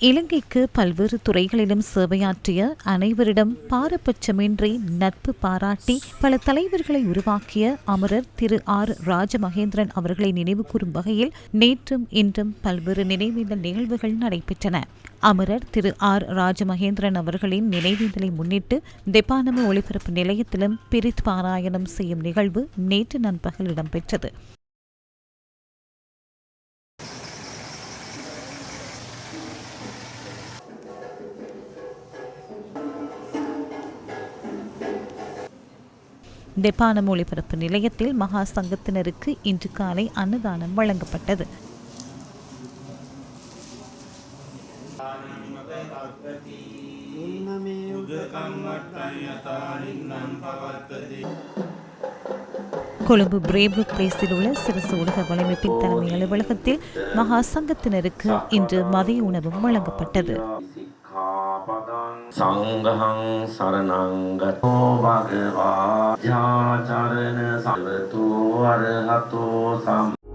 இலங்கைக்கு பல்வேறு துறைகளிலும் சேவையாற்றிய அனைவரிடம் பாரபட்சமின்றி நட்பு பாராட்டி பல தலைவர்களை உருவாக்கிய அமரர் திரு ஆர் ராஜமகேந்திரன் அவர்களை நினைவுகூரும் வகையில் நேற்றும் இன்றும் பல்வேறு நினைவேந்தல் நிகழ்வுகள் நடைபெற்றன. அமரர் திரு ஆர் ராஜமகேந்திரன் அவர்களின் நினைவேந்தலை முன்னிட்டு தெப்பானம ஒளிபரப்பு நிலையத்திலும் பிரித் பாராயணம் செய்யும் நிகழ்வு நேற்று நண்பகல் இடம்பெற்றது. தெப்பானம் ஒளிபரப்பு நிலையத்தில் மகா சங்கத்தினருக்கு இன்று காலை அன்னதானம் வழங்கப்பட்டது. கொழும்பு பிரேபுக் பிளேஸில் உள்ள சிறசு ஊடக வலைமைப்பின் தலைமை அலுவலகத்தில் மகா சங்கத்தினருக்கு இன்று மதிய உணவும் வழங்கப்பட்டது. சரணங்க යාචරණ සවතෝ අරහතෝ සම්